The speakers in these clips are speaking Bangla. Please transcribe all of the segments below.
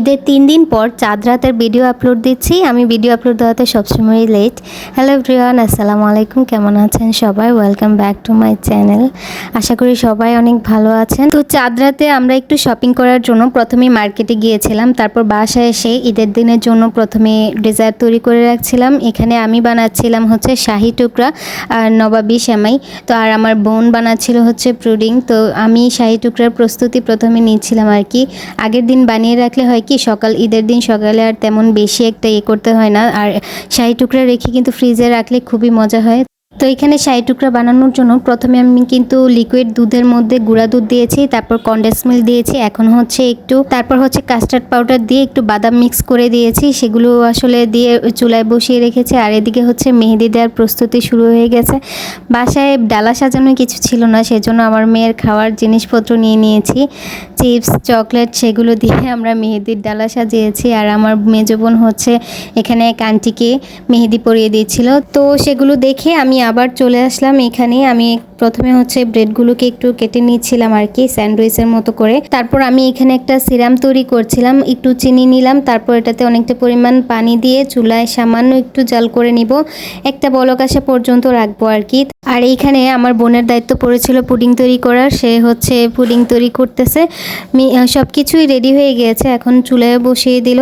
ঈদের তিন দিন পর চাঁদ রাতের ভিডিও আপলোড দিচ্ছি। আমি ভিডিও আপলোড দেওয়াতে সবসময় লেট হ্যালো এভরিওয়ান আসসালামু আলাইকুম। কেমন আছেন সবাই? Welcome back to my channel আশা করি সবাই অনেক ভালো আছেন। তো চাঁদ রাতে আমরা একটু শপিং করার জন্য প্রথমে মার্কেটে গিয়েছিলাম। তারপর বাসায় এসে ঈদের দিনের জন্য প্রথমে ডেজার্ট তৈরি করে রাখছিলাম। এখানে আমি বানাচ্ছিলাম হচ্ছে শাহি টুকরা আর নবাবি সেমাই। তো আর আমার বোন বানাচ্ছিল হচ্ছে পুডিং। তো আমি শাহি টুকরার প্রস্তুতি প্রথমে নিচ্ছিলাম আর কি। আগের দিন বানিয়ে রাখলে হয় কি সকাল, ঈদের দিন সকালে আর তেমন বেশি একটা ইয়ে করতে হয় না। আর শাহি টুকরা রেখে কিন্তু ফ্রিজে রাখলে খুবই মজা হয়। তো এখানে শাহি টুকরা বানানোর জন্য প্রথমে আমি কিন্তু লিকুইড দুধের মধ্যে গুঁড়া দুধ দিয়েছি, তারপর কন্ডেন্স মিল্ক দিয়েছি, এখন হচ্ছে একটু, তারপর হচ্ছে কাস্টার্ড পাউডার দিয়ে একটু বাদাম মিক্স করে দিয়েছি, সেগুলো আসলে দিয়ে চুলায় বসিয়ে রেখেছি, আর এদিকে হচ্ছে মেহেদি দেওয়ার প্রস্তুতি শুরু হয়ে গেছে। বাসায় ডালা সাজানো কিছু ছিল না, সেজন্য আমার মেয়ের খাওয়ার জিনিসপত্র নিয়ে নিয়েছি, চিপস, চকলেট, সেগুলো দিয়ে আমরা মেহেদির ডালা সাজিয়েছি, আর আমার মেজো বোন হচ্ছে এখানে এক আন্টিকে মেহেদি পরিয়ে দিয়েছিল। তো সেগুলো দেখে আমি আবার চলে আসলাম এখানে। আমি প্রথমে হচ্ছে ব্রেডগুলোকে একটু কেটে নিয়েছিলাম আর কি, স্যান্ডউইচের মতো করে। তারপর আমি এখানে একটা সিরাম তৈরি করছিলাম, একটু চিনি নিলাম, তারপর এটাতে অনেকটা পরিমাণ পানি দিয়ে চুলায় সামান্য একটু জাল করে নিব। একটা বলক আসা পর্যন্ত রাখব আর কি। আর এইখানে আমার বোনের দায়িত্ব পড়েছিল পুডিং তৈরি করার, সে হচ্ছে পুডিং তৈরি করতেছে। সব কিছুই রেডি হয়ে গিয়েছে, এখন চুলায় বসিয়ে দিল।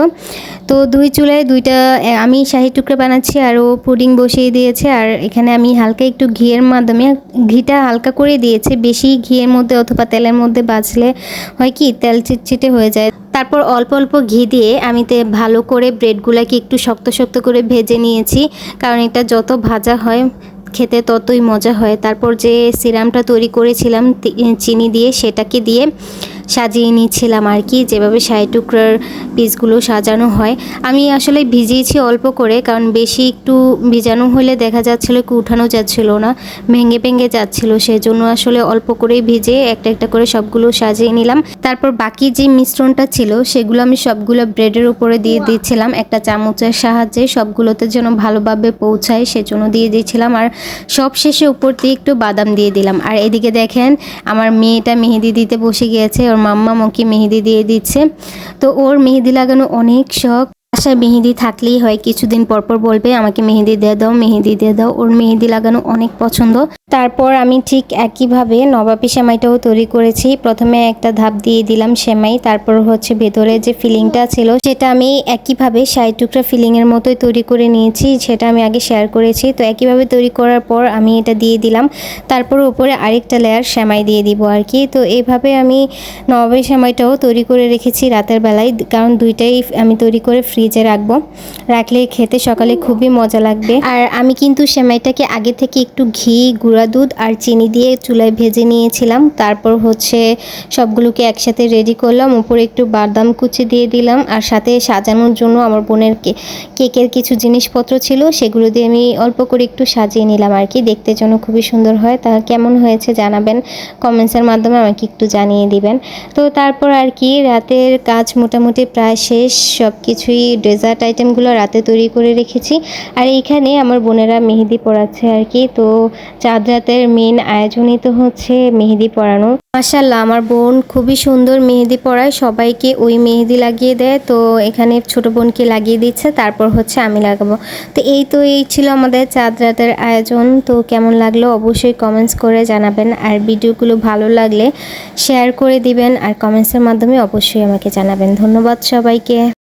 তো দুই চুলায় দুইটা আমি শাহি টুকরা বানাচ্ছি আর ও পুডিং বসিয়ে দিয়েছে। আর এখানে আমি হালকা একটু ঘিয়ের মাধ্যমে, ঘিটা হালকা করে দিয়েছে, বেশি ঘিয়ের মধ্যে অথবা তেলের মধ্যে বাছলে হয় কি, তেল চিটচিটে হয়ে যায়। তারপর অল্প অল্প ঘি দিয়ে আমি তে ভালো করে ব্রেডগুলোকে একটু শক্ত শক্ত করে ভেজে নিয়েছি, কারণ এটা যত ভাজা হয় খেতে ততই মজা হয়। তারপর যে সিরামটা তৈরি করেছিলাম চিনি দিয়ে সেটাকে দিয়ে সাজিয়ে নিচ্ছিলাম আর কি, যেভাবে শাহি টুকরার পিসগুলো সাজানো হয়। আমি আসলে ভিজিয়েছি অল্প করে, কারণ বেশি একটু ভিজানো হলে দেখা যাচ্ছিল কি উঠানো যাচ্ছিল না, ভেঙে ভেঙে যাচ্ছিল। সেজন্য আসলে অল্প করেই ভিজে একটা একটা করে সবগুলো সাজিয়ে নিলাম। তারপর বাকি যে মিশ্রণটা ছিল, সেগুলো আমি সবগুলো ব্রেডের উপরে দিয়ে দিচ্ছিলাম। একটা চামচের সাহায্যে সবগুলোতে যেন ভালোভাবে পৌঁছায়, সেজন্য দিয়ে দিয়েছিলাম আর সব শেষে উপর দিয়ে একটু বাদাম দিয়ে দিলাম। আর এদিকে দেখেন, আমার মেয়েটা মেহেদি দিতে বসে গিয়েছে, ওর মাম্মা ওকে মেহেদি দিয়ে দিচ্ছে। তো ওর মেহেদি লাগানো অনেক শখ। বাসায় মেহেদি থাকলেই হয়। কিছুদিন পর পর বলবে, আমাকে মেহেদি দিয়ে দাও, মেহেদি দিয়ে দাও। ওর মেহেদি লাগানো অনেক পছন্দ। তারপর আমি ঠিক একইভাবে নবাবি সেমাইটাও তৈরি করেছি। প্রথমে একটা ধাপ দিয়ে দিলাম সেমাই, তারপর হচ্ছে ভেতরে যে ফিলিংটা ছিল, সেটা আমি একইভাবে ষাট টুকরা ফিলিংয়ের মতোই তৈরি করে নিয়েছি, সেটা আমি আগে শেয়ার করেছি। তো একইভাবে তৈরি করার পর আমি এটা দিয়ে দিলাম। তারপর উপরে আরেকটা লেয়ার সেমাই দিয়ে দিব আর কি। তো এইভাবে আমি নবাবি সেমাইটাও তৈরি করে রেখেছি রাতের বেলায়, কারণ দুইটাই আমি তৈরি করে ফ্রিজে রাখব। রাখলে খেতে সকালে খুবই মজা লাগবে। আর আমি কিন্তু সেমাইটাকে আগে থেকে একটু ঘি, গুঁড়া দুধ আর চিনি দিয়ে চুলায় ভেজে নিয়েছিলাম। তারপর হচ্ছে সবগুলোকে একসাথে রেডি করলাম। উপরে একটু বাদাম কুচি দিয়ে দিলাম। আর সাথে সাজানোর জন্য আমার বোনের কেকের কিছু জিনিসপত্র ছিল, সেগুলো দিয়ে আমি অল্প করে একটু সাজিয়ে নিলাম আর কি। দেখতে যেন খুবই সুন্দর হয়। তা কেমন হয়েছে জানাবেন কমেন্টসের মাধ্যমে আমাকে একটু জানিয়ে দিবেন। তো তারপর আর কি, রাতের কাজ মোটামুটি প্রায় শেষ। সব কিছুই ডেজার্ট আইটেমগুলো রাতে তৈরি করে রেখেছি। আর এইখানে আমার বোনেরা মেহেদি পড়াচ্ছে আর কি। তো চাঁদ রাতের মেন আয়োজনই তো হচ্ছে মেহেদি পড়ানো মাসাল্লাহ আমার বোন খুবই সুন্দর মেহেদি পড়ায় সবাইকে ওই মেহেদি লাগিয়ে দেয়। তো এখানে ছোট বোনকে লাগিয়ে দিচ্ছে, তারপর হচ্ছে আমি লাগাবো। তো এই তো এই ছিল আমাদের চাঁদ রাতের আয়োজন। তো কেমন লাগল অবশ্যই কমেন্টস করে জানাবেন। আর ভিডিওগুলো ভালো লাগলে শেয়ার করে দিবেন। আর কমেন্টসের মাধ্যমে অবশ্যই আমাকে জানাবেন। ধন্যবাদ সবাইকে।